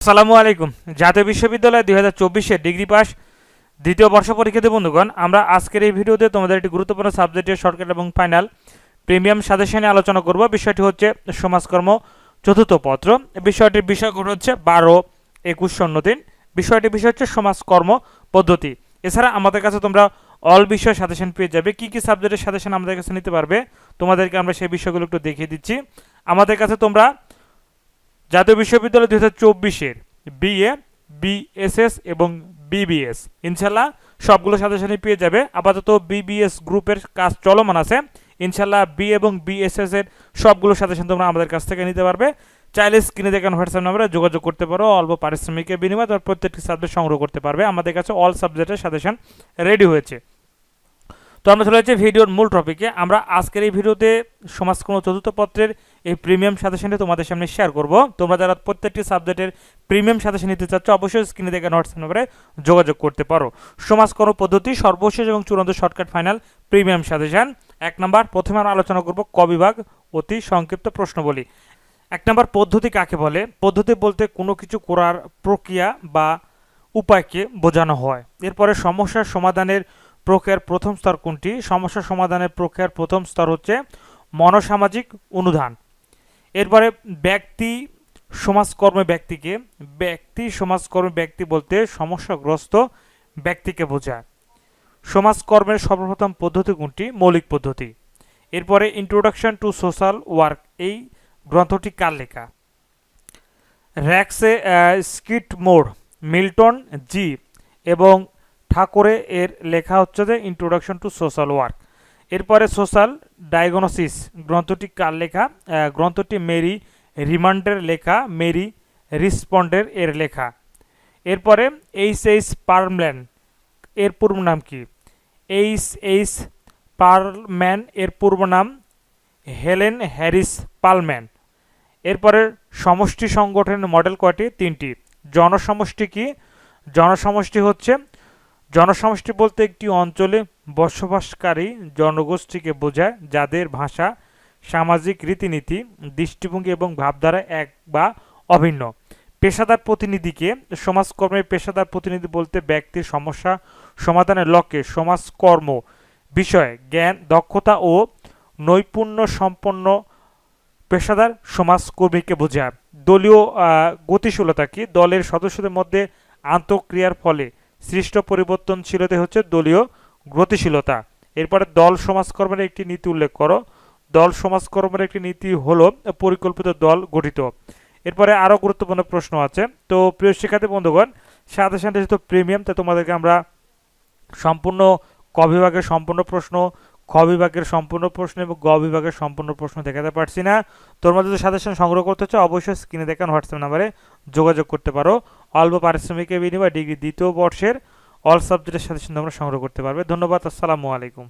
আসসালামু আলাইকুম। জাতীয় বিশ্ববিদ্যালয় দুই হাজার চব্বিশে ডিগ্রি পাস, দ্বিতীয় বর্ষ পরীক্ষার্থী বন্ধুগণ, আমরা আজকের এই ভিডিওতে তোমাদের একটি গুরুত্বপূর্ণ সাবজেক্টের শর্টকাট এবং ফাইনাল প্রিমিয়াম সাজেশনে আলোচনা করব। বিষয়টি হচ্ছে সমাজকর্ম চতুর্থ পত্র। বিষয়টির বিষয়গুলো হচ্ছে বারো, একুশ, শূন্য, তিন। বিষয়টির বিষয় হচ্ছে সমাজকর্ম পদ্ধতি। এছাড়া আমাদের কাছে তোমরা অল বিষয় সাজেশন পেয়ে যাবে। কি কি সাবজেক্টের সাজেশন আমাদের কাছে নিতে পারবে, তোমাদেরকে আমরা সেই বিষয়গুলো একটু দেখিয়ে দিচ্ছি। আমাদের কাছে তোমরা জাতীয় বিশ্ববিদ্যালয় দুই হাজার চব্বিশের বিএ বিএসএস এবং বিবিএস ইনশাল্লাহ সবগুলো সাজেশনই পেয়ে যাবে। আপাতত বিবিএস গ্রুপের কাজ চলমান আছে। ইনশাল্লাহ বি এবং বিএসএস এর সবগুলো সাজেশন তোমরা আমাদের কাছ থেকে নিতে পারবে। চাইলে স্ক্রিনে দেখেন হোয়াটসঅ্যাপ নাম্বারে যোগাযোগ করতে পারো, অল্প পারিশ্রমিকের বিনিময়ে তোমার প্রত্যেকটি সাবজেক্ট সংগ্রহ করতে পারবে। আমাদের কাছে অল সাবজেক্টের সাজেশন রেডি হয়েছে। তো আমরা চলে যাচ্ছি ভিডিওর মূল টপিকে আমরা আজকের এই ভিডিওতে সমাজকর্ম চতুর্থ পত্রের এই প্রিমিয়াম সাজেশনটি তোমাদের সামনে শেয়ার করব। তোমরা যারা প্রত্যেকটি সাবজেক্টের প্রিমিয়াম সাজেশন নিতে চাচ্ছ, অবশ্যই স্ক্রিনে দেখে নোটস নাম্বারে যোগাযোগ করতে পারো। সমাজকর্ম পদ্ধতি, সর্বশেষ এবং চূড়ান্ত শর্টকাট ফাইনাল প্রিমিয়াম সাজেশন। এক নম্বর, প্রথমে আমরা আলোচনা করব ক বিভাগ, অতি সংক্ষিপ্ত প্রশ্ন বলি এক নম্বর, পদ্ধতি কাকে বলে? পদ্ধতি বলতে কোনো কিছু করার প্রক্রিয়া বা উপায়কে বোঝানো হয়। এরপরে সমস্যার সমাধানের প্রক্রিয়ার প্রথম স্তর কোনটি? সমস্যা সমাধানের প্রক্রিয়ার প্রথম স্তর হচ্ছে মনসামাজিক অনুধান। এরপরে ব্যক্তি সমাজকর্মে ব্যক্তিকে, ব্যক্তি সমাজকর্মে ব্যক্তি বলতে সমস্যাগ্রস্ত ব্যক্তিকে বোঝায়। সমাজকর্মের সর্বপ্রথম পদ্ধতি কোনটি? মৌলিক পদ্ধতি। এরপরে ইন্ট্রোডাকশন টু সোশ্যাল ওয়ার্ক এই গ্রন্থটি কার লেখা? র্যাক্সে স্কিট মোড় মিল্টন জি এবং ঠাকুরে এর লেখা হচ্ছে যে ইন্ট্রোডাকশন টু সোশ্যাল ওয়ার্ক এরপরে সোশ্যাল ডায়াগনোসিস গ্রন্থটি কার লেখা? গ্রন্থটি মেরি রিমান্ডের লেখা, মেরি রিসপন্ডের এর লেখা। এরপরে এইচ এইচ পারম্যান এর পূর্ব নাম কি? এইচ এইচ পারম্যান এর পূর্ব নাম হেলেন হ্যারিস পালম্যান। এরপরে সমষ্টি সংগঠনের মডেল কয়টি? তিনটি। জনসমষ্টি কি? জনসমষ্টি হচ্ছে জনসমষ্টি বলতে একটি অঞ্চলে বসবাসকারী জনগোষ্ঠীকে বোঝায় যাদের ভাষা, সামাজিক রীতিনীতি, দৃষ্টিভঙ্গি এবং ভাবধারা এক বা অভিন্ন। পেশাদার প্রতিনিধিকে সমাজকর্মের পেশাদার প্রতিনিধি বলতে ব্যক্তির সমস্যা সমাধানের লক্ষ্যে সমাজকর্ম বিষয়ে জ্ঞান, দক্ষতা ও নৈপুণ্য সম্পন্ন পেশাদার সমাজকর্মীকে বোঝায়। দলীয় গতিশীলতা কি? দলের সদস্যদের মধ্যে আন্তঃক্রিয়ার ফলে সৃষ্ট পরিবর্তনশীলতা হচ্ছে দলীয় গতিশীলতা। এরপরে দল সমাজকর্মের একটি নীতি উল্লেখ করো। দল সমাজকর্মের একটি নীতি হলো পরিকল্পিত দল গঠিত। এরপরে আরও গুরুত্বপূর্ণ প্রশ্ন আছে। তো প্রিয় শিক্ষার্থী বন্ধুগণ, সাথে সাথে যেহেতু প্রিমিয়াম, তো তোমাদেরকে আমরা সম্পূর্ণ ক বিভাগের সম্পূর্ণ প্রশ্ন, খ বিভাগের সম্পূর্ণ প্রশ্ন এবং গ বিভাগের সম্পূর্ণ প্রশ্ন দেখাতে পারছি না। তোমরা যদি সাথে সাজেশন সংগ্রহ করতে চাও, অবশ্যই স্ক্রিনে দেখান হোয়াটসঅ্যাপ নাম্বারে যোগাযোগ করতে পারো। অল্প পারিশ্রমিকের বিনিময়ে ডিগ্রি দ্বিতীয় বর্ষের অল সাবজেক্টের সাথে আমরা সংগ্রহ করতে পারবে। ধন্যবাদ, আসসালামু আলাইকুম।